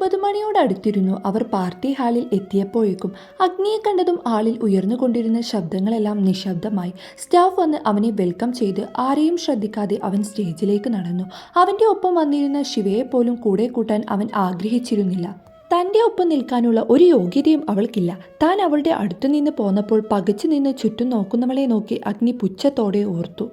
ഒമ്പത് മണിയോടടുത്തിരുന്നു. അവർ പാർട്ടി ഹാളിൽ എത്തിയപ്പോഴേക്കും അഗ്നിയെ കണ്ടതും ആളിൽ ഉയർന്നുകൊണ്ടിരുന്ന ശബ്ദങ്ങളെല്ലാം നിശബ്ദമായി. സ്റ്റാഫ് വന്ന് അവനെ വെൽക്കം ചെയ്ത് ആരെയും ശ്രദ്ധിക്കാതെ അവൻ സ്റ്റേജിലേക്ക് നടന്നു. അവന്റെ ഒപ്പം വന്നിരുന്ന ശിവയെ പോലും കൂടെ കൂട്ടാൻ അവൻ ആഗ്രഹിച്ചിരുന്നില്ല. തന്റെ ഒപ്പം നിൽക്കാനുള്ള ഒരു യോഗ്യതയും അവൾക്കില്ല. താൻ അവളുടെ അടുത്തു നിന്ന് പോന്നപ്പോൾ പകച്ചു നിന്ന് ചുറ്റും നോക്കുന്നവളെ നോക്കി അഗ്നി പുച്ഛത്തോടെ ഓർത്തു.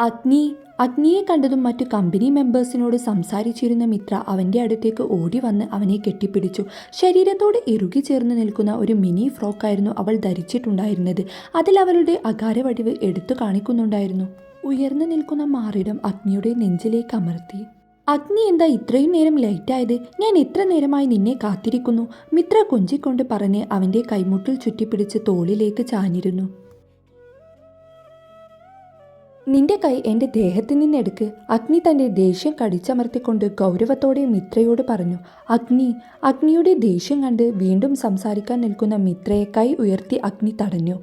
അഗ്നി അഗ്നിയെ കണ്ടതും മറ്റു കമ്പനി മെമ്പേഴ്സിനോട് സംസാരിച്ചിരുന്ന മിത്ര അവന്റെ അടുത്തേക്ക് ഓടി വന്ന് അവനെ കെട്ടിപ്പിടിച്ചു. ശരീരത്തോട് ഇറുകി ചേർന്ന് നിൽക്കുന്ന ഒരു മിനി ഫ്രോക്കായിരുന്നു അവൾ ധരിച്ചിട്ടുണ്ടായിരുന്നത്. അതിൽ അവളുടെ അകാരവടിവ് എടുത്തു കാണിക്കുന്നുണ്ടായിരുന്നു. ഉയർന്നു നിൽക്കുന്ന മാറിടം അഗ്നിയുടെ നെഞ്ചിലേക്ക് അമർത്തി. അഗ്നി എന്താ ഇത്രയും നേരം ലൈറ്റായത് ഞാൻ എത്ര നേരമായി നിന്നെ കാത്തിരിക്കുന്നു. മിത്ര കൊഞ്ചിക്കൊണ്ട് പറഞ്ഞ് അവന്റെ കൈമുട്ടിൽ ചുറ്റിപ്പിടിച്ച് തോളിലേക്ക് ചാഞ്ഞിരുന്നു. നിന്റെ കൈ എന്റെ ദേഹത്തിൽ നിന്നെടുക്ക് അഗ്നി തന്റെ ദേഷ്യം കടിച്ചമർത്തിക്കൊണ്ട് ഗൗരവത്തോടെ മിത്രയോട് പറഞ്ഞു അഗ്നി അഗ്നിയുടെ ദേഷ്യം കണ്ട് വീണ്ടും സംസാരിക്കാൻ നിൽക്കുന്ന മിത്രയെ കൈ ഉയർത്തി അഗ്നി തടഞ്ഞു.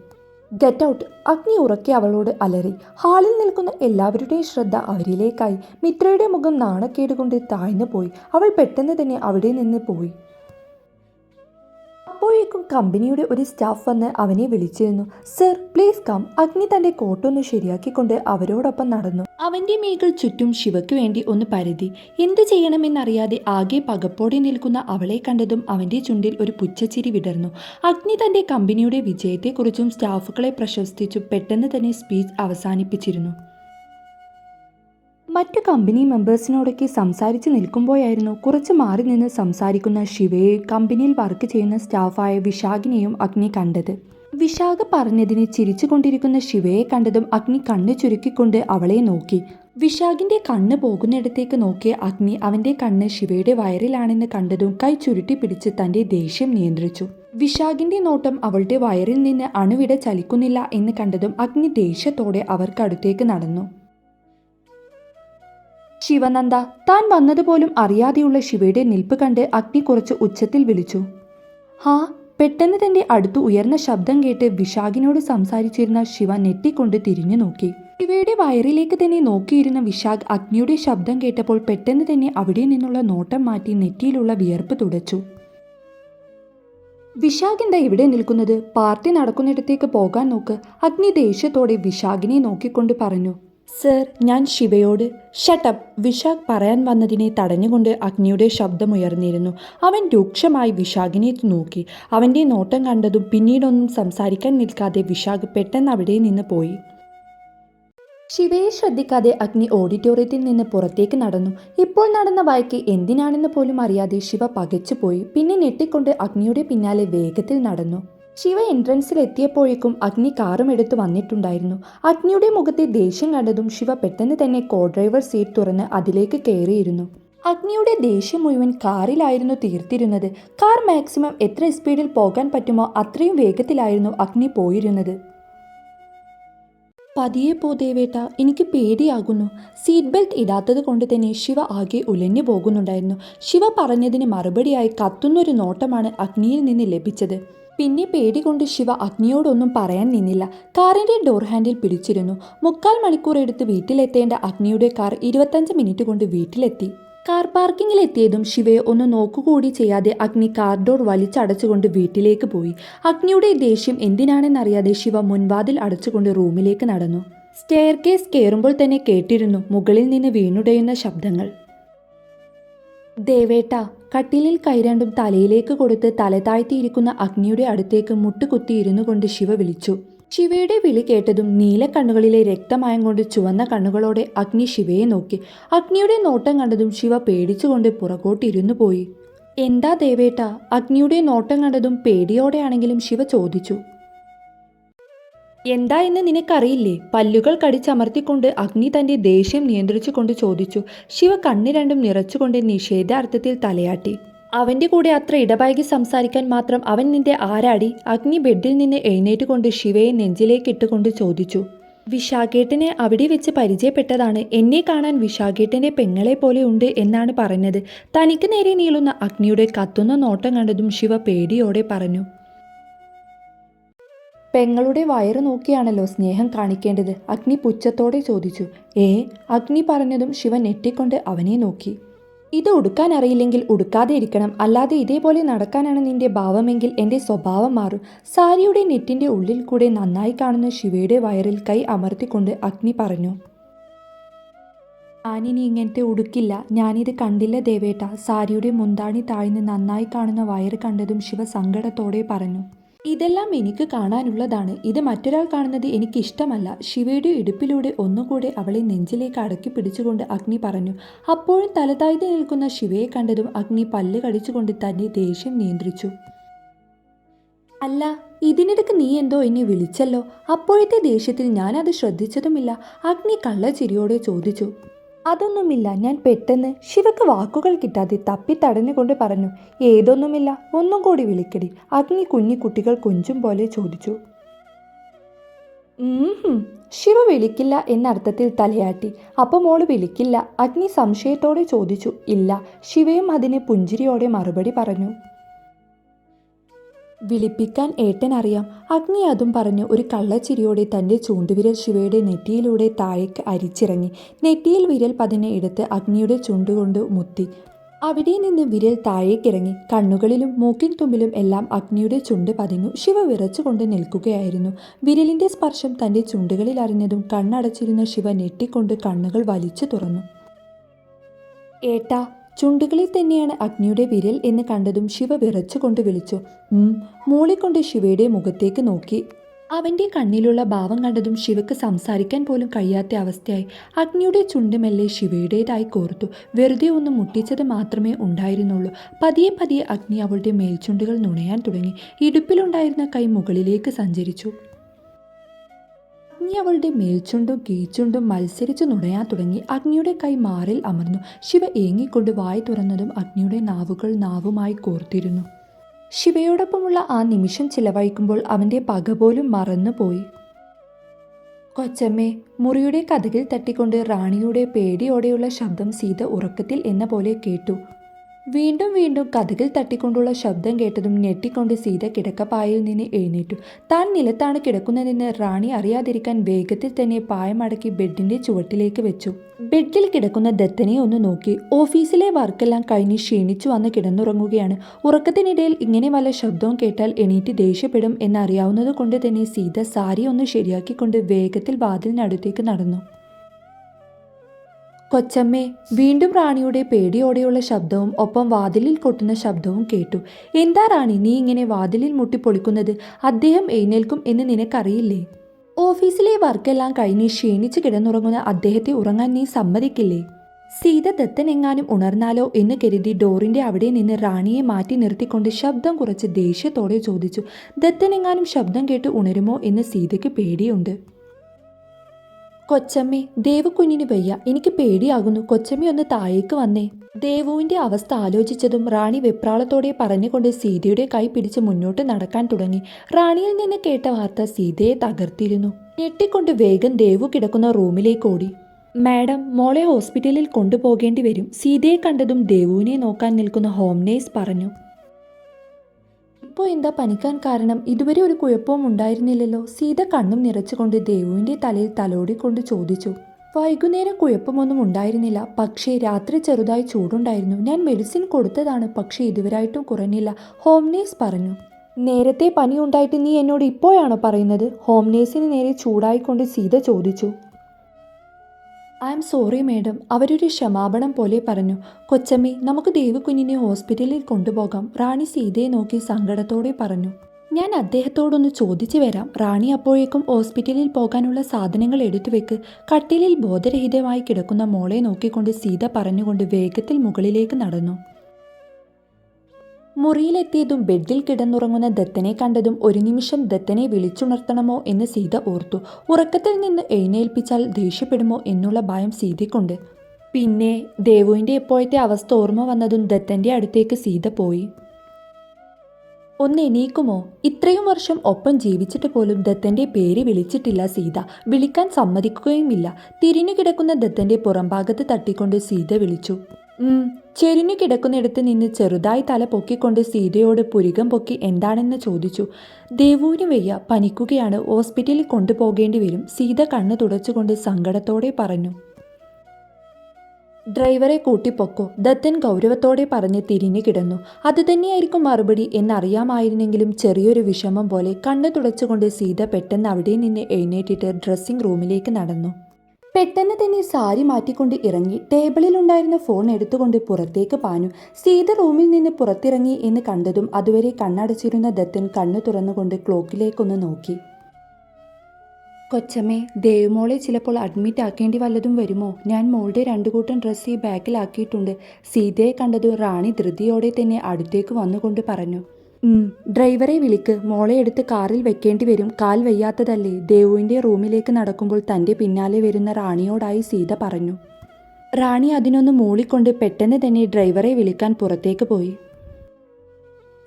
ഗെറ്റ് ഔട്ട് അഗ്നി ഉറക്കി അവളോട് അലറി ഹാളിൽ നിൽക്കുന്ന എല്ലാവരുടെയും ശ്രദ്ധ അവരിലേക്കായി. മിത്രയുടെ മുഖം നാണക്കേടുകൊണ്ട് താഴ്ന്നു പോയി അവൾ പെട്ടെന്ന് തന്നെ അവിടെ നിന്ന് പോയി. അപ്പോഴേക്കും കമ്പനിയുടെ ഒരു സ്റ്റാഫ് വന്ന് അവനെ വിളിച്ചിരുന്നു. Sir please come. അഗ്നി തന്റെ കോട്ടൊന്ന് ശരിയാക്കിക്കൊണ്ട് അവരോടൊപ്പം നടന്നു. അവന്റെ മേകൾ ചുറ്റും ശിവയ്ക്ക് വേണ്ടി ഒന്ന് പരതി. എന്തു ചെയ്യണമെന്നറിയാതെ ആകെ പകപ്പോടെ നിൽക്കുന്ന അവളെ കണ്ടതും അവന്റെ ചുണ്ടിൽ ഒരു പുച്ഛച്ചിരി വിടർന്നു. അഗ്നി തന്റെ കമ്പനിയുടെ വിജയത്തെക്കുറിച്ചും സ്റ്റാഫുകളെ പ്രശസ്തിച്ചും പെട്ടെന്ന് തന്നെ സ്പീച്ച് അവസാനിപ്പിച്ചിരുന്നു. മറ്റു കമ്പനി മെമ്പേഴ്സിനോടൊക്കെ സംസാരിച്ച് നിൽക്കുമ്പോഴായിരുന്നു കുറച്ച് മാറി നിന്ന് സംസാരിക്കുന്ന ശിവയെ കമ്പനിയിൽ വർക്ക് ചെയ്യുന്ന സ്റ്റാഫായ വിശാഖിനെയും അഗ്നി കണ്ടത്. വിശാഖ പറഞ്ഞതിന് ചിരിച്ചുകൊണ്ടിരിക്കുന്ന ശിവയെ കണ്ടതും അഗ്നി കണ്ണ് ചുരുക്കിക്കൊണ്ട് അവളെ നോക്കി. വിശാഖിന്റെ കണ്ണ് പോകുന്നിടത്തേക്ക് നോക്കിയ അഗ്നി അവന്റെ കണ്ണ് ശിവയുടെ വയറിലാണെന്ന് കണ്ടതും കൈ ചുരുട്ടി പിടിച്ച് തന്റെ ദേഷ്യം നിയന്ത്രിച്ചു. വിശാഖിന്റെ നോട്ടം അവളുടെ വയറിൽ നിന്ന് അണുവിട ചലിക്കുന്നില്ല എന്ന് കണ്ടതും അഗ്നി ദേഷ്യത്തോടെ അവർക്കടുത്തേക്ക് നടന്നു. ശിവനന്ദ താൻ വന്നതുപോലും അറിയാതെയുള്ള ശിവയുടെ നിൽപ്പ് കണ്ട് അഗ്നി കുറച്ച് ഉച്ചത്തിൽ വിളിച്ചു. ഹാ പെട്ടെന്ന് തന്റെ അടുത്ത് ഉയർന്ന ശബ്ദം കേട്ട് വിശാഖിനോട് സംസാരിച്ചിരുന്ന ശിവ നെറ്റിക്കൊണ്ട് തിരിഞ്ഞു നോക്കി. ശിവയുടെ വയറിലേക്ക് തന്നെ നോക്കിയിരുന്ന വിശാഖ് അഗ്നിയുടെ ശബ്ദം കേട്ടപ്പോൾ പെട്ടെന്ന് തന്നെ അവിടെ നിന്നുള്ള നോട്ടം മാറ്റി നെറ്റിയിലുള്ള വിയർപ്പ് തുടച്ചു. വിശാഖ് എന്താ ഇവിടെ നിൽക്കുന്നത്? പാർട്ടി നടക്കുന്നിടത്തേക്ക് പോകാൻ നോക്ക്. അഗ്നി ദേഷ്യത്തോടെ വിശാഖിനെ നോക്കിക്കൊണ്ട് പറഞ്ഞു. സർ ഞാൻ ശിവയോട് ഷട്ടപ്പ് വിശാഖ് പറയാൻ വന്നതിനെ തടഞ്ഞുകൊണ്ട് അഗ്നിയുടെ ശബ്ദമുയർന്നിരുന്നു. അവൻ രൂക്ഷമായി വിശാഖിനെ നോക്കി. അവന്റെ നോട്ടം കണ്ടതും പിന്നീടൊന്നും സംസാരിക്കാൻ നിൽക്കാതെ വിശാഖ് പെട്ടെന്ന് അവിടെ നിന്ന് പോയി. ശിവയെ ശ്രദ്ധിക്കാതെ അഗ്നി ഓഡിറ്റോറിയത്തിൽ നിന്ന് പുറത്തേക്ക് നടന്നു. ഇപ്പോൾ നടന്ന വായ്ക്ക് എന്തിനാണെന്ന് പോലും അറിയാതെ ശിവ പകച്ചുപോയി. പിന്നെ ഞെട്ടിക്കൊണ്ട് അഗ്നിയുടെ പിന്നാലെ വേഗത്തിൽ നടന്നു. ശിവ എൻട്രൻസിൽ എത്തിയപ്പോഴേക്കും അഗ്നി കാറും എടുത്ത് വന്നിട്ടുണ്ടായിരുന്നു. അഗ്നിയുടെ മുഖത്തെ ദേഷ്യം കണ്ടതും ശിവ പെട്ടെന്ന് തന്നെ കോ ഡ്രൈവർ സീറ്റ് തുറന്ന് അതിലേക്ക് കയറിയിരുന്നു. അഗ്നിയുടെ ദേഷ്യം മുഴുവൻ കാറിലായിരുന്നു തീർത്തിരുന്നത്. കാർ മാക്സിമം എത്ര സ്പീഡിൽ പോകാൻ പറ്റുമോ അത്രയും വേഗത്തിലായിരുന്നു അഗ്നി പോയിരുന്നത്. പതിയെ പോതേവേട്ട എനിക്ക് പേടിയാകുന്നു. സീറ്റ് ബെൽറ്റ് ഇടാത്തത് കൊണ്ട് തന്നെ ശിവ ആകെ ഉലഞ്ഞു പോകുന്നുണ്ടായിരുന്നു. ശിവ പറഞ്ഞതിന് മറുപടിയായി കത്തുന്നൊരു നോട്ടമാണ് അഗ്നിയിൽ നിന്ന് ലഭിച്ചത്. പിന്നെ പേടി കൊണ്ട് ശിവ അഗ്നിയോടൊന്നും പറയാൻ നിന്നില്ല. കാറിന്റെ ഡോർ ഹാൻഡിൽ പിടിച്ചിരുന്നു. മുക്കാൽ മണിക്കൂർ എടുത്ത് വീട്ടിലെത്തേണ്ട അഗ്നിയുടെ കാർ ഇരുപത്തഞ്ച് മിനിറ്റ് കൊണ്ട് വീട്ടിലെത്തി. കാർ പാർക്കിങ്ങിലെത്തിയതും ശിവയെ ഒന്ന് നോക്കുകൂടി ചെയ്യാതെ അഗ്നി കാർ ഡോർ വലിച്ചടച്ചുകൊണ്ട് വീട്ടിലേക്ക് പോയി. അഗ്നിയുടെ ദേഷ്യം എന്തിനാണെന്നറിയാതെ ശിവ മുൻവാതിൽ അടച്ചുകൊണ്ട് റൂമിലേക്ക് നടന്നു. സ്റ്റെയർ കേസ് കയറുമ്പോൾ തന്നെ കേട്ടിരുന്നു മുകളിൽ നിന്ന് വീണുടയുന്ന ശബ്ദങ്ങൾ. ദേവേട്ട കട്ടിലിൽ കൈരണ്ടും തലയിലേക്ക് കൊടുത്ത് തല താഴ്ത്തിയിരിക്കുന്ന അഗ്നിയുടെ അടുത്തേക്ക് മുട്ടുകുത്തി ഇരുന്നു കൊണ്ട് ശിവ വിളിച്ചു. ശിവയുടെ വിളി കേട്ടതും നീല കണ്ണുകളിലെ രക്തമയം കൊണ്ട് ചുവന്ന കണ്ണുകളോടെ അഗ്നി ശിവയെ നോക്കി. അഗ്നിയുടെ നോട്ടം കണ്ടതും ശിവ പേടിച്ചുകൊണ്ട് പുറകോട്ടിരുന്നു പോയി. എന്താ ദേവേട്ട? അഗ്നിയുടെ നോട്ടം കണ്ടതും പേടിയോടെയാണെങ്കിലും ശിവ ചോദിച്ചു. എന്താ എന്ന് നിനക്കറിയില്ലേ? പല്ലുകൾ കടിച്ചമർത്തിക്കൊണ്ട് അഗ്നി തന്റെ ദേഷ്യം നിയന്ത്രിച്ചുകൊണ്ട് ചോദിച്ചു. ശിവ കണ്ണു രണ്ടും നിറച്ചുകൊണ്ട് നിഷേധാർത്ഥത്തിൽ തലയാട്ടി. അവന്റെ കൂടെ അത്ര ഇടപഴകി സംസാരിക്കാൻ മാത്രം അവൻ നിന്റെ ആരാടി? അഗ്നി ബെഡിൽ നിന്ന് എഴുന്നേറ്റുകൊണ്ട് ശിവയെ നെഞ്ചിലേക്ക് ഇട്ടുകൊണ്ട് ചോദിച്ചു. വിശാഖേട്ടനെ അവിടെ വെച്ച് പരിചയപ്പെട്ടതാണ്. എന്നെ കാണാൻ വിശാഖേട്ടന്റെ പെങ്ങളെ പോലെ ഉണ്ട് എന്നാണ് പറഞ്ഞത്. തനിക്ക് നേരെ നീളുന്ന അഗ്നിയുടെ കത്തുന്ന നോട്ടം കണ്ടതും ശിവ പേടിയോടെ പറഞ്ഞു. പെങ്ങളുടെ വയറ് നോക്കിയാണല്ലോ സ്നേഹം കാണിക്കേണ്ടത്. അഗ്നി പുച്ഛത്തോടെ ചോദിച്ചു. ഏ? അഗ്നി പറഞ്ഞതും ശിവൻ ഞെട്ടിക്കൊണ്ട് അവനെ നോക്കി. ഇത് ഉടുക്കാൻ അറിയില്ലെങ്കിൽ ഉടുക്കാതെ ഇരിക്കണം. അല്ലാതെ ഇതേപോലെ നടക്കാനാണ് നിന്റെ ഭാവമെങ്കിൽ എന്റെ സ്വഭാവം മാറും. സാരിയുടെ നെറ്റിന്റെ ഉള്ളിൽ കൂടെ നന്നായി കാണുന്ന ശിവയുടെ വയറിൽ കൈ അമർത്തിക്കൊണ്ട് അഗ്നി പറഞ്ഞു. ഞാനിനി ഇങ്ങനത്തെ ഉടുക്കില്ല. ഞാനിത് കണ്ടില്ല ദേവേട്ട. സാരിയുടെ മുന്താണി താഴ്ന്ന് നന്നായി കാണുന്ന വയറ് കണ്ടതും ശിവ സങ്കടത്തോടെ പറഞ്ഞു. ഇതെല്ലാം എനിക്ക് കാണാനുള്ളതാണ്. ഇത് മറ്റൊരാൾ കാണുന്നത് എനിക്ക് ഇഷ്ടമല്ല ശിവയുടെ ഇടുപ്പിലൂടെ ഒന്നുകൂടെ അവളെ നെഞ്ചിലേക്ക് അടക്കി പിടിച്ചുകൊണ്ട് അഗ്നി പറഞ്ഞു. അപ്പോഴും തലതാഴ്ത്തി നിൽക്കുന്ന ശിവയെ കണ്ടതും അഗ്നി പല്ല് കടിച്ചുകൊണ്ട് തന്നെ ദേഷ്യം നിയന്ത്രിച്ചു. അല്ല ഇതിനിടക്ക് നീ എന്തോ എന്നെ വിളിച്ചല്ലോ? അപ്പോഴത്തെ ദേഷ്യത്തിൽ ഞാനത് ശ്രദ്ധിച്ചതുമില്ല. അഗ്നി കള്ളച്ചിരിയോടെ ചോദിച്ചു. അതൊന്നുമില്ല ഞാൻ പെട്ടെന്ന് ശിവക്ക് വാക്കുകൾ കിട്ടാതെ തപ്പി തടഞ്ഞുകൊണ്ട് പറഞ്ഞു ഏതൊന്നുമില്ല ഒന്നും കൂടി വിളിക്കടി അഗ്നി കുഞ്ഞി കുട്ടികൾ കൊഞ്ചും പോലെ ചോദിച്ചു. ശിവ വിളിക്കില്ല എന്നർത്ഥത്തിൽ തലയാട്ടി അപ്പോൾ മോൾ വിളിക്കില്ല അഗ്നി സംശയത്തോടെ ചോദിച്ചു. ഇല്ല ശിവയും അതിന് പുഞ്ചിരിയോടെ മറുപടി പറഞ്ഞു. വിളിപ്പിക്കാൻ ഏട്ടൻ അറിയാം അഗ്നി അതും പറഞ്ഞ് ഒരു കള്ളച്ചിരിയോടെ തന്റെ ചൂണ്ടുവിരൽ ശിവയുടെ നെറ്റിയിലൂടെ താഴേക്ക് അരിച്ചിറങ്ങി. നെറ്റിയിൽ വിരൽ പതിനെ എടുത്ത് അഗ്നിയുടെ ചുണ്ടുകൊണ്ട് മുത്തി. അവിടെ നിന്ന് വിരൽ താഴേക്കിറങ്ങി. കണ്ണുകളിലും മൂക്കിൻ തുമ്പിലും എല്ലാം അഗ്നിയുടെ ചുണ്ട് പതിഞ്ഞു. ശിവ വിറച്ചുകൊണ്ട് നിൽക്കുകയായിരുന്നു. വിരലിന്റെ സ്പർശം തന്റെ ചുണ്ടുകളിൽ അറിഞ്ഞതും കണ്ണടച്ചിരുന്ന ശിവ ഞെട്ടിക്കൊണ്ട് കണ്ണുകൾ വലിച്ചു തുറന്നു. ഏട്ടാ ചുണ്ടുകളിൽ തന്നെയാണ് അഗ്നിയുടെ വിരൽ എന്ന് കണ്ടതും ശിവ വിറച്ചുകൊണ്ട് വിളിച്ചു മൂളിക്കൊണ്ട് ശിവയുടെ മുഖത്തേക്ക് നോക്കി. അവന്റെ കണ്ണിലുള്ള ഭാവം കണ്ടതും ശിവക്ക് സംസാരിക്കാൻ പോലും കഴിയാത്ത അവസ്ഥയായി അഗ്നിയുടെ ചുണ്ട് മെല്ലെ ശിവയുടേതായി കോർത്തു വെറുതെ ഒന്ന് മുട്ടിച്ചത് മാത്രമേ ഉണ്ടായിരുന്നുള്ളൂ. പതിയെ പതിയെ അഗ്നി അവളുടെ മേൽചുണ്ടുകൾ നുണയാൻ തുടങ്ങി ഇടുപ്പിലുണ്ടായിരുന്ന കൈ മുകളിലേക്ക് സഞ്ചരിച്ചു. അഗ്നി അവളുടെ മേൽച്ചുണ്ടും കീഴ്ച്ചുണ്ടും മത്സരിച്ച് നുണയാൻ തുടങ്ങി. അഗ്നിയുടെ കൈ മാറിൽ അമർന്നു. ശിവ ഏങ്ങിക്കൊണ്ട് വായി തുറന്നതും അഗ്നിയുടെ നാവുകൾ നാവുമായി കോർത്തിരുന്നു. ശിവയോടൊപ്പമുള്ള ആ നിമിഷം ചിലവഴിക്കുമ്പോൾ അവന്റെ പക പോലും മറന്നുപോയി. കൊച്ചമ്മേ മുറിയുടെ കഥകിൽ തട്ടിക്കൊണ്ട് റാണിയുടെ പേടിയോടെയുള്ള ശബ്ദം സീത ഉറക്കത്തിൽ എന്ന പോലെ കേട്ടു. വീണ്ടും വീണ്ടും കഥകിൽ തട്ടിക്കൊണ്ടുള്ള ശബ്ദം കേട്ടതും ഞെട്ടിക്കൊണ്ട് സീത കിടക്കപ്പായയിൽ നിന്ന് എഴുന്നേറ്റു. താൻ നിലത്താണ് കിടക്കുന്നതെന്ന് റാണി അറിയാതിരിക്കാൻ വേഗത്തിൽ തന്നെ പായമടക്കി ബെഡിന്റെ ചുവട്ടിലേക്ക് വെച്ചു. ബെഡിൽ കിടക്കുന്ന ദത്തനെ ഒന്ന് നോക്കി. ഓഫീസിലെ വർക്കെല്ലാം കഴിഞ്ഞ് ക്ഷീണിച്ചു വന്ന് കിടന്നുറങ്ങുകയാണ്. ഉറക്കത്തിനിടയിൽ ഇങ്ങനെ വല്ല ശബ്ദവും കേട്ടാൽ എണീറ്റ് ദേഷ്യപ്പെടും എന്നറിയാവുന്നത് കൊണ്ട് തന്നെ സീത സാരി ഒന്ന് ശരിയാക്കിക്കൊണ്ട് വേഗത്തിൽ വാതിലിനടുത്തേക്ക് നടന്നു. കൊച്ചമ്മേ വീണ്ടും റാണിയുടെ പേടിയോടെയുള്ള ശബ്ദവും ഒപ്പം വാതിലിൽ കൊട്ടുന്ന ശബ്ദവും കേട്ടു. എന്താ റാണി നീ ഇങ്ങനെ വാതിലിൽ മുട്ടിപ്പൊളിക്കുന്നത്? അദ്ദേഹം എഴുന്നേൽക്കും എന്ന് നിനക്കറിയില്ലേ? ഓഫീസിലെ വർക്കെല്ലാം കഴിഞ്ഞ് ക്ഷീണിച്ച് കിടന്നുറങ്ങുന്ന അദ്ദേഹത്തെ ഉറങ്ങാൻ നീ സമ്മതിക്കില്ലേ? സീത ദത്തനെങ്ങാനും ഉണർന്നാലോ എന്ന് കരുതി ഡോറിന്റെ അവിടെ നിന്ന് റാണിയെ മാറ്റി നിർത്തിക്കൊണ്ട് ശബ്ദം കുറച്ച് ദേഷ്യത്തോടെ ചോദിച്ചു. ദത്തനെങ്ങാനും ശബ്ദം കേട്ട് ഉണരുമോ? എന്ന് സീതയ്ക്ക് പേടിയുണ്ട്. കൊച്ചമ്മേ ദേവക്കുഞ്ഞിന് വയ്യ. എനിക്ക് പേടിയാകുന്നു. കൊച്ചമ്മ ഒന്ന് താഴേക്ക് വന്നേ. ദേവുവിന്റെ അവസ്ഥ ആലോചിച്ചതും റാണി വെപ്രാളത്തോടെ പറഞ്ഞുകൊണ്ട് സീതയുടെ കൈ പിടിച്ച് മുന്നോട്ട് നടക്കാൻ തുടങ്ങി. റാണിയിൽ നിന്ന് കേട്ട വാർത്ത സീതയെ തകർത്തിരുന്നു. ഞെട്ടിക്കൊണ്ട് വേഗം ദേവു കിടക്കുന്ന റൂമിലേക്ക് ഓടി. മാഡം മോളെ ഹോസ്പിറ്റലിൽ കൊണ്ടുപോകേണ്ടി വരും. സീതയെ കണ്ടതും ദേവുവിനെ നോക്കാൻ നിൽക്കുന്ന ഹോം നേഴ്സ് പറഞ്ഞു. ഇപ്പോൾ എന്താ പനിക്കാൻ കാരണം? ഇതുവരെ ഒരു കുഴപ്പവും ഉണ്ടായിരുന്നില്ലല്ലോ. സീത കണ്ണും നിറച്ചുകൊണ്ട് ദേവുവിന്റെ തലയിൽ തലോടിക്കൊണ്ട് ചോദിച്ചു. വൈകുന്നേരം കുഴപ്പമൊന്നും ഉണ്ടായിരുന്നില്ല. പക്ഷേ രാത്രി ചെറുതായി ചൂടുണ്ടായിരുന്നു. ഞാൻ മെഡിസിൻ കൊടുത്തതാണ്. പക്ഷേ ഇതുവരായിട്ടും കുറഞ്ഞില്ല. ഹോം നേഴ്സ് പറഞ്ഞു. നേരത്തെ പനി ഉണ്ടായിട്ട് നീ എന്നോട് ഇപ്പോഴാണോ പറയുന്നത്? ഹോം നേഴ്സിന് നേരെ ചൂടായിക്കൊണ്ട് സീത ചോദിച്ചു. I am sorry madam. അവരൊരു ക്ഷമാപണം പോലെ പറഞ്ഞു കൊച്ചമ്മി നമുക്ക് ദേവകുഞ്ഞിനെ ഹോസ്പിറ്റലിൽ കൊണ്ടുപോകാം റാണി സീതയെ നോക്കി സങ്കടത്തോടെ പറഞ്ഞു. ഞാൻ അദ്ദേഹത്തോടൊന്ന് ചോദിച്ചു വരാം. റാണി അപ്പോഴേക്കും ഹോസ്പിറ്റലിൽ പോകാനുള്ള സാധനങ്ങൾ എടുത്തു വെക്ക്. കട്ടിലിൽ ബോധരഹിതമായി കിടക്കുന്ന മോളെ നോക്കിക്കൊണ്ട് സീത പറഞ്ഞുകൊണ്ട് വേഗത്തിൽ മുകളിലേക്ക് നടന്നു. മുറിയിലെത്തിയതും ബെഡിൽ കിടന്നുറങ്ങുന്ന ദത്തനെ കണ്ടതും ഒരു നിമിഷം ദത്തനെ വിളിച്ചുണർത്തണമോ എന്ന് സീത ഓർത്തു. ഉറക്കത്തിൽ നിന്ന് എഴുന്നേൽപ്പിച്ചാൽ ദേഷ്യപ്പെടുമോ എന്നുള്ള ഭയം സീതയ്ക്കുണ്ട്. പിന്നെ ദേവുവിന്റെ ഇപ്പോഴത്തെ അവസ്ഥ ഓർമ്മ വന്നതും ദത്തന്റെ അടുത്തേക്ക് സീത പോയി. ഒന്ന് എണീക്കുമോ ഇത്രയും വർഷം ഒപ്പം ജീവിച്ചിട്ട് പോലും ദത്തന്റെ പേര് വിളിച്ചിട്ടില്ല സീത. വിളിക്കാൻ സമ്മതിക്കുകയുമില്ല. തിരിഞ്ഞു കിടക്കുന്ന ദത്തന്റെ പുറംഭാഗത്ത് തട്ടിക്കൊണ്ട് സീത വിളിച്ചു. ചെരിഞ്ഞു കിടക്കുന്നിടത്ത് നിന്ന് ചെറുതായി തല പൊക്കിക്കൊണ്ട് സീതയോട് പുരികം പൊക്കി എന്താണെന്ന് ചോദിച്ചു. ദേവുവിന് വയ്യ പനിക്കുകയാണ്. ഹോസ്പിറ്റലിൽ കൊണ്ടുപോകേണ്ടി വരും. സീത കണ്ണ് തുടച്ചുകൊണ്ട് സങ്കടത്തോടെ പറഞ്ഞു. ഡ്രൈവറെ കൂട്ടിപ്പൊക്കോ. ദത്തൻ ഗൗരവത്തോടെ പറഞ്ഞ് തിരിഞ്ഞു കിടന്നു. അത് തന്നെയായിരിക്കും മറുപടി എന്നറിയാമായിരുന്നെങ്കിലും ചെറിയൊരു വിഷമം പോലെ കണ്ണു തുടച്ചുകൊണ്ട് സീത പെട്ടെന്ന് അവിടെ നിന്ന് എഴുന്നേറ്റിട്ട് ഡ്രസ്സിംഗ് റൂമിലേക്ക് നടന്നു. പെട്ടെന്ന് തന്നെ സാരി മാറ്റിക്കൊണ്ട് ഇറങ്ങി ടേബിളിലുണ്ടായിരുന്ന ഫോൺ എടുത്തുകൊണ്ട് പുറത്തേക്ക് പാഞ്ഞു. സീത റൂമിൽ നിന്ന് പുറത്തിറങ്ങി എന്ന് കണ്ടതും അതുവരെ കണ്ണടച്ചിരുന്ന ദത്തൻ കണ്ണു തുറന്നുകൊണ്ട് ക്ലോക്കിലേക്കൊന്ന് നോക്കി. കൊച്ചമ്മേ ദേവമോളെ ചിലപ്പോൾ അഡ്മിറ്റ് ആക്കേണ്ടി വല്ലതും വരുമോ? ഞാൻ മോളുടെ രണ്ടു കൂട്ടം ഡ്രസ്സ് ഈ ബാഗിലാക്കിയിട്ടുണ്ട്. സീതയെ കണ്ടത് റാണി ധൃതിയോടെ തന്നെ അടുത്തേക്ക് വന്നുകൊണ്ട് പറഞ്ഞു. "ഉം, ഡ്രൈവറെ വിളിക്ക്. മോളെ എടുത്ത് കാറിൽ വെക്കേണ്ടി വരും. കാൽ വയ്യാത്തതല്ലേ. ദേവുവിന്റെ റൂമിലേക്ക് നടക്കുമ്പോൾ തന്റെ പിന്നാലെ വരുന്ന റാണിയോടായി സീത പറഞ്ഞു. റാണി അതിനൊന്ന് മൂളിക്കൊണ്ട് പെട്ടെന്ന് തന്നെ ഡ്രൈവറെ വിളിക്കാൻ പുറത്തേക്ക് പോയി.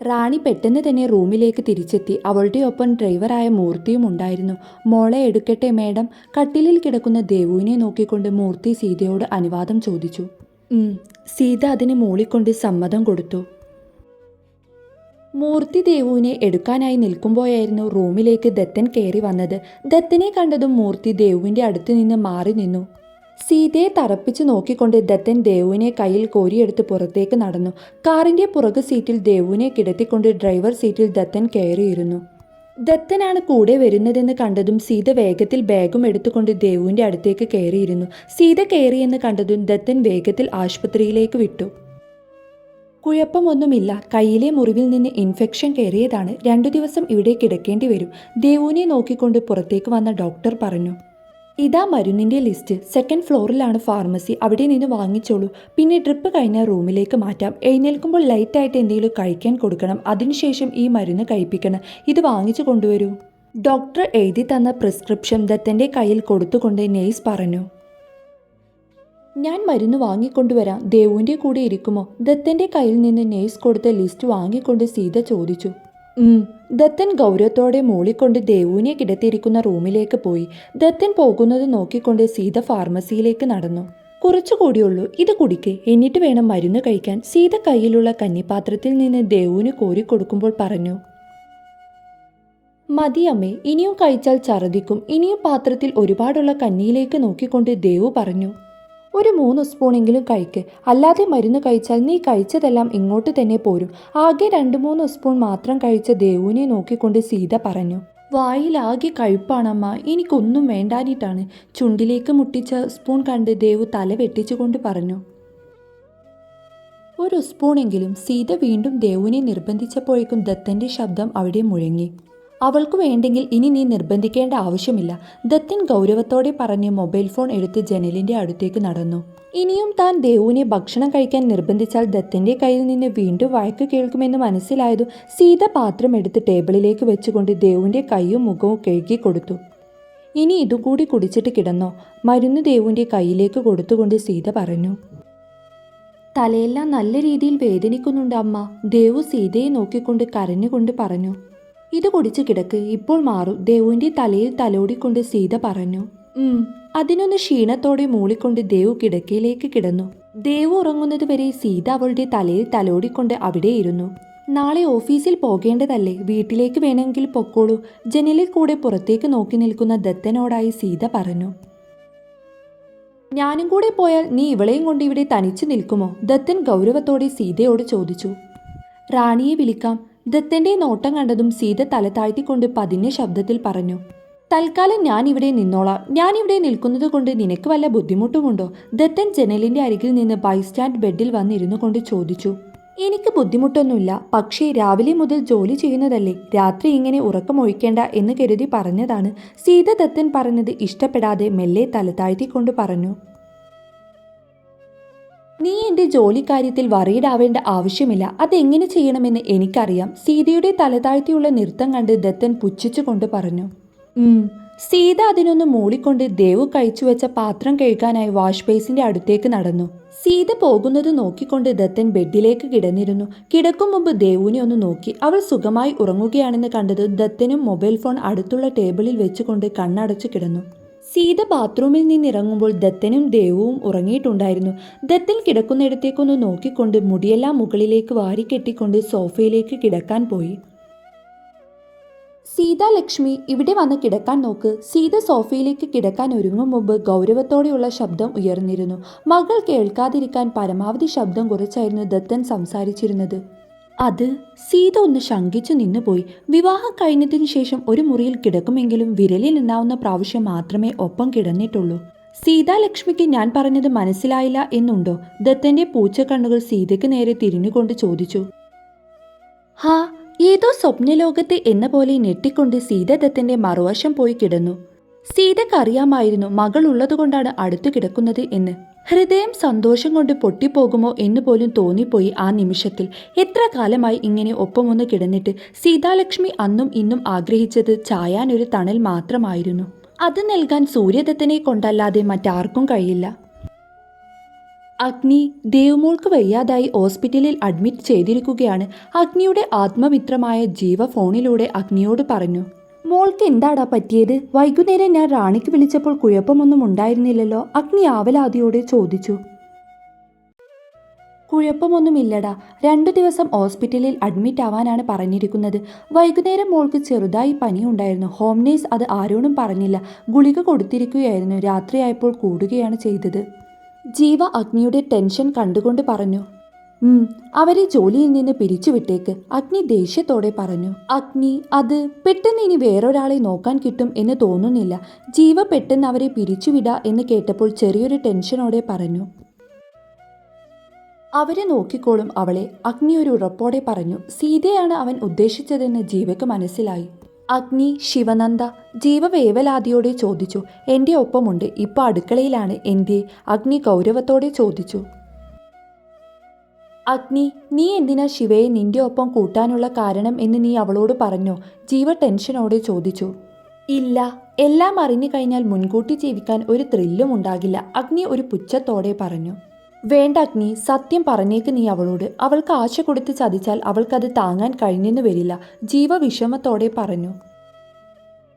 റാണി പെട്ടെന്ന് തന്നെ റൂമിലേക്ക് തിരിച്ചെത്തി. അവളുടെ ഒപ്പം ഡ്രൈവറായ മൂർത്തിയും ഉണ്ടായിരുന്നു. മോളെ എടുക്കട്ടെ മേഡം. കട്ടിലിൽ കിടക്കുന്ന ദേവുവിനെ നോക്കിക്കൊണ്ട് മൂർത്തി സീതയോട് അനുവാദം ചോദിച്ചു. സീത അതിന് മൂളിക്കൊണ്ട് സമ്മതം കൊടുത്തു. മൂർത്തി ദേവുവിനെ എടുക്കാനായി നിൽക്കുമ്പോഴായിരുന്നു റൂമിലേക്ക് ദത്തൻ കയറി വന്നത്. ദത്തനെ കണ്ടതും മൂർത്തി ദേവുവിന്റെ അടുത്ത് നിന്ന് മാറി നിന്നു. സീതയെ തറപ്പിച്ചു നോക്കിക്കൊണ്ട് ദത്തൻ ദേവുവിനെ കയ്യിൽ കോരിയെടുത്ത് പുറത്തേക്ക് നടന്നു. കാറിന്റെ പുറകു സീറ്റിൽ ദേവുവിനെ കിടത്തിക്കൊണ്ട് ഡ്രൈവർ സീറ്റിൽ ദത്തൻ കയറിയിരുന്നു. ദത്തനാണ് കൂടെ വരുന്നതെന്ന് കണ്ടതും സീത വേഗത്തിൽ ബാഗും എടുത്തുകൊണ്ട് ദേവുവിന്റെ അടുത്തേക്ക് കയറിയിരുന്നു. സീത കയറിയെന്ന് കണ്ടതും ദത്തൻ വേഗത്തിൽ ആശുപത്രിയിലേക്ക് വിട്ടു. കുഴപ്പമൊന്നുമില്ല. കയ്യിലെ മുറിവിൽ നിന്ന് ഇൻഫെക്ഷൻ കയറിയതാണ്. രണ്ടു ദിവസം ഇവിടെ കിടക്കേണ്ടി വരും. ദേവുവിനെ നോക്കിക്കൊണ്ട് പുറത്തേക്ക് വന്ന ഡോക്ടർ പറഞ്ഞു ഇതാ മരുന്നിന്റെ ലിസ്റ്റ് സെക്കൻഡ് ഫ്ലോറിലാണ് ഫാർമസി അവിടെ നിന്ന് വാങ്ങിച്ചോളൂ. പിന്നെ ഡ്രിപ്പ് കഴിഞ്ഞ റൂമിലേക്ക് മാറ്റാം. എഴുന്നേൽക്കുമ്പോൾ ലൈറ്റായിട്ട് എന്തെങ്കിലും കഴിക്കാൻ കൊടുക്കണം. അതിനുശേഷം ഈ മരുന്ന് കഴിപ്പിക്കണം. ഇത് വാങ്ങിച്ചു കൊണ്ടുവരൂ. ഡോക്ടർ എഴുതി തന്ന പ്രിസ്ക്രിപ്ഷൻ ദത്തന്റെ കയ്യിൽ കൊടുത്തുകൊണ്ട് നെയ്സ് പറഞ്ഞു ഞാൻ മരുന്ന് വാങ്ങിക്കൊണ്ടുവരാം. ദേവുവിന്റെ കൂടെ ഇരിക്കുമോ? ദത്തന്റെ കയ്യിൽ നിന്ന് നേഴ്സ് കൊടുത്ത ലിസ്റ്റ് വാങ്ങിക്കൊണ്ട് സീത ചോദിച്ചു. ദത്തൻ ഗൗരവത്തോടെ മൂളിക്കൊണ്ട് ദേവുവിനെ കിടത്തിയിരിക്കുന്ന റൂമിലേക്ക് പോയി. ദത്തൻ പോകുന്നത് നോക്കിക്കൊണ്ട് സീത ഫാർമസിയിലേക്ക് നടന്നു. കുറച്ചു കുറച്ചുകൂടിയുള്ളൂ ഇത് കുടിക്ക്. എന്നിട്ട് വേണം മരുന്ന് കഴിക്കാൻ. സീത കയ്യിലുള്ള കന്നിപാത്രത്തിൽ നിന്ന് ദേവുവിന് കോരിക്കൊടുക്കുമ്പോൾ പറഞ്ഞു. മതിയമ്മേ ഇനിയും കഴിച്ചാൽ ഛർദിക്കും ഇനിയും പാത്രത്തിൽ ഒരുപാടുള്ള കന്നിയിലേക്ക് നോക്കിക്കൊണ്ട് ദേവു പറഞ്ഞു. ഒരു മൂന്ന് സ്പൂണെങ്കിലും കഴിക്ക്. അല്ലാതെ മരുന്ന് കഴിച്ചാൽ നീ കഴിച്ചതെല്ലാം ഇങ്ങോട്ട് തന്നെ പോരും. ആകെ രണ്ട് മൂന്ന് സ്പൂൺ മാത്രം കഴിച്ച ദേവുവിനെ നോക്കിക്കൊണ്ട് സീത പറഞ്ഞു. വായിലാകെ കഴുപ്പാണമ്മ എനിക്കൊന്നും വേണ്ടാനിട്ടാണ് ചുണ്ടിലേക്ക് മുട്ടിച്ച സ്പൂൺ കണ്ട് ദേവു തല വെട്ടിച്ചുകൊണ്ട് പറഞ്ഞു. ഒരു സ്പൂണെങ്കിലും. സീത വീണ്ടും ദേവുവിനെ നിർബന്ധിച്ചപ്പോഴേക്കും ദത്തന്റെ ശബ്ദം അവിടെ മുഴങ്ങി. അവൾക്ക് വേണ്ടെങ്കിൽ ഇനി നീ നിർബന്ധിക്കേണ്ട ആവശ്യമില്ല. ദത്തൻ ഗൗരവത്തോടെ പറഞ്ഞ് മൊബൈൽ ഫോൺ എടുത്ത് ജനലിന്റെ അടുത്തേക്ക് നടന്നു. ഇനിയും താൻ ദേവുവിനെ ഭക്ഷണം കഴിക്കാൻ നിർബന്ധിച്ചാൽ ദത്തിന്റെ കയ്യിൽ നിന്ന് വീണ്ടും വഴക്ക് കേൾക്കുമെന്ന് മനസ്സിലായതു സീത പാത്രം എടുത്ത് ടേബിളിലേക്ക് വെച്ചുകൊണ്ട് ദേവുവിന്റെ കൈയും മുഖവും കഴുകി കൊടുത്തു. ഇനി ഇതുകൂടി കുടിച്ചിട്ട് കിടന്നോ? മരുന്ന് ദേവുവിന്റെ കയ്യിലേക്ക് കൊടുത്തുകൊണ്ട് സീത പറഞ്ഞു. തലയെല്ലാം നല്ല രീതിയിൽ വേദനിക്കുന്നുണ്ട് അമ്മ. ദേവു സീതയെ നോക്കിക്കൊണ്ട് കരഞ്ഞുകൊണ്ട് പറഞ്ഞു. ഇത് കുടിച്ചു കിടക്ക്. ഇപ്പോൾ മാറും. ദേവുവിന്റെ തലയിൽ തലോടിക്കൊണ്ട് സീത പറഞ്ഞു അതിനൊന്ന് ക്ഷീണത്തോടെ മൂളിക്കൊണ്ട് ദേവു കിടക്കയിലേക്ക് കിടന്നു. ദേവു ഉറങ്ങുന്നത് വരെ സീത അവളുടെ തലയിൽ തലോടിക്കൊണ്ട് അവിടെയിരുന്നു നാളെ ഓഫീസിൽ പോകേണ്ടതല്ലേ? വീട്ടിലേക്ക് വേണമെങ്കിൽ പൊക്കോളൂ. ജനലിൽ കൂടെ പുറത്തേക്ക് നോക്കി നിൽക്കുന്ന ദത്തനോടായി സീത പറഞ്ഞു ഞാനും കൂടെ പോയാൽ നീ ഇവളെയും കൊണ്ട് ഇവിടെ തനിച്ചു നിൽക്കുമോ? ദത്തൻ ഗൗരവത്തോടെ സീതയോട് ചോദിച്ചു റാണിയെ വിളിക്കാം. ദത്തന്റെ നോട്ടം കണ്ടതും സീത തല താഴ്ത്തിക്കൊണ്ട് പതിഞ്ഞ ശബ്ദത്തിൽ പറഞ്ഞു തൽക്കാലം ഞാൻ ഇവിടെ നിന്നോളാം. ഞാൻ ഇവിടെ നിൽക്കുന്നത് കൊണ്ട് നിനക്ക് വല്ല ബുദ്ധിമുട്ടുമുണ്ടോ? ദത്തൻ ജനലിന്റെ അരികിൽ നിന്ന് ബൈസ്റ്റാൻഡ് ബെഡിൽ വന്നിരുന്നു കൊണ്ട് ചോദിച്ചു എനിക്ക് ബുദ്ധിമുട്ടൊന്നുമില്ല. പക്ഷേ രാവിലെ മുതൽ ജോലി ചെയ്യുന്നതല്ലേ. രാത്രി ഇങ്ങനെ ഉറക്കമൊഴിക്കേണ്ട എന്ന് കരുതി പറഞ്ഞതാണ്. സീത ദത്തൻ പറഞ്ഞത് ഇഷ്ടപ്പെടാതെ മെല്ലെ തല താഴ്ത്തിക്കൊണ്ട് പറഞ്ഞു നീ എന്റെ ജോലിക്കാര്യത്തിൽ വറീഡാവേണ്ട ആവശ്യമില്ല. അതെങ്ങനെ ചെയ്യണമെന്ന് എനിക്കറിയാം. സീതയുടെ തലതാഴ്ത്തിയുള്ള നൃത്തം കണ്ട് ദത്തൻ പുച്ഛിച്ചുകൊണ്ട് പറഞ്ഞു. സീത അതിനൊന്ന് മൂളിക്കൊണ്ട് ദേവു കഴിച്ചു വെച്ച പാത്രം കഴുകാനായി വാഷ് ബേസിന്റെ അടുത്തേക്ക് നടന്നു. സീത പോകുന്നത് നോക്കിക്കൊണ്ട് ദത്തൻ ബെഡിലേക്ക് കിടന്നിരുന്നു. കിടക്കും മുമ്പ് ദേവുവിനെ ഒന്ന് നോക്കി. അവൾ സുഖമായി ഉറങ്ങുകയാണെന്ന് കണ്ടത് ദത്തനും മൊബൈൽ ഫോൺ അടുത്തുള്ള ടേബിളിൽ വെച്ചുകൊണ്ട് കണ്ണടച്ചു കിടന്നു. സീത ബാത്റൂമിൽ നിന്നിറങ്ങുമ്പോൾ ദത്തനും ദേവുവും ഉറങ്ങിയിട്ടുണ്ടായിരുന്നു. ദത്തൻ കിടക്കുന്നിടത്തേക്കൊന്ന് നോക്കിക്കൊണ്ട് മുടിയെല്ലാം മുകളിലേക്ക് വാരിക്കെട്ടിക്കൊണ്ട് സോഫയിലേക്ക് കിടക്കാൻ പോയി. സീത ലക്ഷ്മി ഇവിടെ വന്ന് കിടക്കാൻ നോക്ക്. സീത സോഫയിലേക്ക് കിടക്കാൻ ഒരുങ്ങും മുമ്പ് ഗൗരവത്തോടെയുള്ള ശബ്ദം ഉയർന്നിരുന്നു. മകൾ കേൾക്കാതിരിക്കാൻ പരമാവധി ശബ്ദം കുറച്ചായിരുന്നു ദത്തൻ സംസാരിച്ചിരുന്നത്. അത് സീത ഒന്ന് ശങ്കിച്ചു നിന്നുപോയി. വിവാഹം കഴിഞ്ഞതിന് ശേഷം ഒരു മുറിയിൽ കിടക്കുമെങ്കിലും വിരലിൽ എണ്ണാവുന്ന പ്രാവശ്യം മാത്രമേ ഒപ്പം കിടന്നിട്ടുള്ളൂ. സീതാലക്ഷ്മിക്ക് ഞാൻ പറഞ്ഞത് മനസ്സിലായില്ല എന്നുണ്ടോ? ദത്തന്റെ പൂച്ചക്കണ്ണുകൾ സീതയ്ക്ക് നേരെ തിരിഞ്ഞുകൊണ്ട് ചോദിച്ചു. ഹാ ഏതോ സ്വപ്നലോകത്തെ എന്ന പോലെ ഞെട്ടിക്കൊണ്ട് സീത ദത്തന്റെ മറുവശം പോയി കിടന്നു. സീതക്കറിയാമായിരുന്നു മകൾ ഉള്ളതുകൊണ്ടാണ് അടുത്തു കിടക്കുന്നത് എന്ന്. ഹൃദയം സന്തോഷം കൊണ്ട് പൊട്ടിപ്പോകുമോ എന്ന് പോലും തോന്നിപ്പോയി ആ നിമിഷത്തിൽ. എത്ര കാലമായി ഇങ്ങനെ ഒപ്പമൊന്ന് കിടന്നിട്ട് സീതാലക്ഷ്മി അന്നും ഇന്നും ആഗ്രഹിച്ചത് ചായാനൊരു തണൽ മാത്രമായിരുന്നു. അത് നൽകാൻ സൂര്യദത്തനെ കൊണ്ടല്ലാതെ മറ്റാർക്കും കഴിയില്ല. അഗ്നി ദേവ്മോൾക്ക് വയ്യാതായി ഹോസ്പിറ്റലിൽ അഡ്മിറ്റ് ചെയ്തിരിക്കുകയാണ്. അഗ്നിയുടെ ആത്മമിത്രമായ ജീവ ഫോണിലൂടെ അഗ്നിയോട് പറഞ്ഞു. മോൾക്ക് എന്താടാ പറ്റിയത്? വൈകുന്നേരം ഞാൻ റാണിക്ക് വിളിച്ചപ്പോൾ കുഴപ്പമൊന്നും ഉണ്ടായിരുന്നില്ലല്ലോ. അഗ്നി ആവലാതിയോടെ ചോദിച്ചു. കുഴപ്പമൊന്നുമില്ലടാ. രണ്ടു ദിവസം ഹോസ്പിറ്റലിൽ അഡ്മിറ്റ് ആവാനാണ് പറഞ്ഞിരിക്കുന്നത്. വൈകുന്നേരം മോൾക്ക് ചെറുതായി പനിയുണ്ടായിരുന്നു. ഹോം നേഴ്സ് അത് ആരോടും പറഞ്ഞില്ല. ഗുളിക കൊടുത്തിരിക്കുകയായിരുന്നു. രാത്രിയായപ്പോൾ കൂടുകയാണ് ചെയ്തത്. ജീവ അഗ്നിയുടെ ടെൻഷൻ കണ്ടുകൊണ്ട് പറഞ്ഞു. അവരെ ജോലിയിൽ നിന്ന് പിരിച്ചുവിട്ടേക്ക് അഗ്നി ദേഷ്യത്തോടെ പറഞ്ഞു. അഗ്നി അത് പെട്ടെന്ന് ഇനി വേറൊരാളെ നോക്കാൻ കിട്ടും എന്ന് തോന്നുന്നില്ല. ജീവ പെട്ടെന്ന് അവരെ പിരിച്ചുവിട എന്ന് കേട്ടപ്പോൾ ചെറിയൊരു ടെൻഷനോടെ പറഞ്ഞു. അവരെ നോക്കിക്കോളും അവളെ അഗ്നി ഒരു ഉറപ്പോടെ പറഞ്ഞു. സീതയാണ് അവൻ ഉദ്ദേശിച്ചതെന്ന് ജീവയ്ക്ക് മനസ്സിലായി. അഗ്നി ശിവനന്ദ ജീവ വേവലാതിയോടെ ചോദിച്ചു. എന്റെ ഒപ്പമുണ്ട്. ഇപ്പൊ അടുക്കളയിലാണ്. എന്തേ അഗ്നി ഗൗരവത്തോടെ ചോദിച്ചു. അഗ്നി നീ എന്തിനാ ശിവയെ നിന്റെ ഒപ്പം കൂട്ടാനുള്ള കാരണം എന്ന് നീ അവളോട് പറഞ്ഞോ? ജീവ ടെൻഷനോടെ ചോദിച്ചു. ഇല്ല എല്ലാം അറിഞ്ഞു കഴിഞ്ഞാൽ മുൻകൂട്ടി ജീവിക്കാൻ ഒരു ത്രില്ലും ഉണ്ടാകില്ല അഗ്നി ഒരു പുച്ഛത്തോടെ പറഞ്ഞു. വേണ്ട അഗ്നി സത്യം പറഞ്ഞേക്ക് നീ അവളോട്. അവൾക്ക് ആശ കൊടുത്ത് ചതിച്ചാൽ അവൾക്കത് താങ്ങാൻ കഴിഞ്ഞെന്ന് വരില്ല ജീവ വിഷമത്തോടെ പറഞ്ഞു.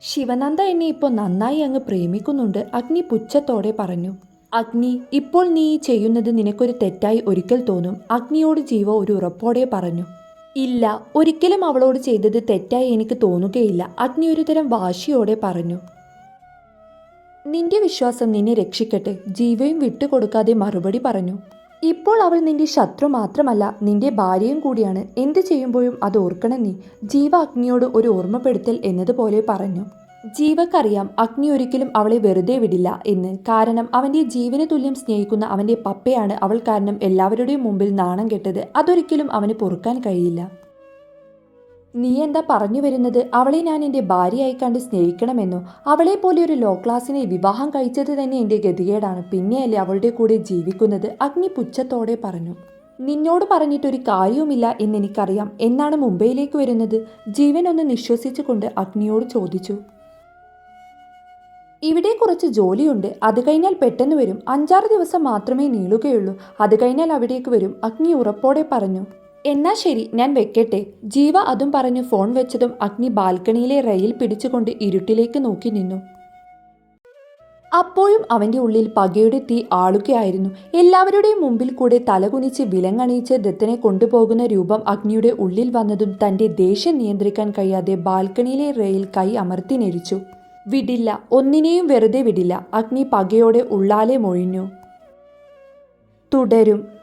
ശിവനന്ദ എന്നെ ഇപ്പോൾ നന്നായി അങ്ങ് പ്രേമിക്കുന്നുണ്ട് അഗ്നി പുച്ഛത്തോടെ പറഞ്ഞു. അഗ്നി ഇപ്പോൾ നീ ചെയ്യുന്നത് നിനക്കൊരു തെറ്റായി ഒരിക്കൽ തോന്നും. അഗ്നിയോട് ജീവ ഒരു ഉറപ്പോടെ പറഞ്ഞു. ഇല്ല ഒരിക്കലും അവളോട് ചെയ്തത് തെറ്റായി എനിക്ക് തോന്നുകയില്ല. അഗ്നി ഒരു തരം വാശിയോടെ പറഞ്ഞു. നിന്റെ വിശ്വാസം നിന്നെ രക്ഷിക്കട്ടെ. ജീവയും വിട്ടുകൊടുക്കാതെ മറുപടി പറഞ്ഞു. ഇപ്പോൾ അവൾ നിന്റെ ശത്രു മാത്രമല്ല നിന്റെ ഭാര്യയും കൂടിയാണ്. എന്ത് ചെയ്യുമ്പോഴും അത് ഓർക്കണം നീ. ജീവ അഗ്നിയോട് ഒരു ഓർമ്മപ്പെടുത്തൽ എന്നതുപോലെ പറഞ്ഞു. ജീവക്കറിയാം അഗ്നി ഒരിക്കലും അവളെ വെറുതെ വിടില്ല എന്ന്. കാരണം അവന്റെ ജീവന് തുല്യം സ്നേഹിക്കുന്ന അവന്റെ പപ്പയാണ് അവൾ കാരണം എല്ലാവരുടെയും മുമ്പിൽ നാണം കെട്ടത്. അതൊരിക്കലും അവന് പൊറുക്കാൻ കഴിയില്ല. നീ എന്താ പറഞ്ഞു വരുന്നത്? അവളെ ഞാൻ എന്റെ ഭാര്യയായി കണ്ട് സ്നേഹിക്കണമെന്നോ? അവളെ പോലെ ഒരു ലോ ക്ലാസ്സിനെ വിവാഹം കഴിച്ചത് തന്നെ എന്റെ ഗതികേടാണ്. പിന്നെയല്ലേ അവളുടെ കൂടെ ജീവിക്കുന്നത്? അഗ്നി പുച്ഛത്തോടെ പറഞ്ഞു. നിന്നോട് പറഞ്ഞിട്ടൊരു കാര്യവുമില്ല എന്നെനിക്കറിയാം. എന്നാണ് മുംബൈയിലേക്ക് വരുന്നത്? ജീവൻ ഒന്ന് നിശ്വസിച്ചുകൊണ്ട് അഗ്നിയോട് ചോദിച്ചു. ഇവിടെ കുറച്ച് ജോലിയുണ്ട്. അത് കഴിഞ്ഞാൽ പെട്ടെന്ന് വരും. അഞ്ചാറ് ദിവസം മാത്രമേ നീളുകയുള്ളൂ. അത് കഴിഞ്ഞാൽ അവിടേക്ക് വരും. അഗ്നി ഉറപ്പോടെ പറഞ്ഞു. എന്നാ ശരി ഞാൻ വെക്കട്ടെ. ജീവ അതും പറഞ്ഞു ഫോൺ വെച്ചതും അഗ്നി ബാൽക്കണിയിലെ റെയിൽ പിടിച്ചുകൊണ്ട് ഇരുട്ടിലേക്ക് നോക്കി നിന്നു. അപ്പോഴും അവന്റെ ഉള്ളിൽ പകയുടെ തീ ആളുകയായിരുന്നു. എല്ലാവരുടെയും മുമ്പിൽ കൂടെ തലകുനിച്ച് വിലങ്ങണിയിച്ച് ദത്തനെ കൊണ്ടുപോകുന്ന രൂപം അഗ്നിയുടെ ഉള്ളിൽ വന്നതും തന്റെ ദേഷ്യം നിയന്ത്രിക്കാൻ കഴിയാതെ ബാൽക്കണിയിലെ റെയിൽ കൈ അമർത്തി നെരിച്ചു വിടില്ല. ഒന്നിനെയും വെറുതെ വിടില്ല. അഗ്നി പകയോടെ ഉള്ളാലെ മൊഴിഞ്ഞു. തുടരും.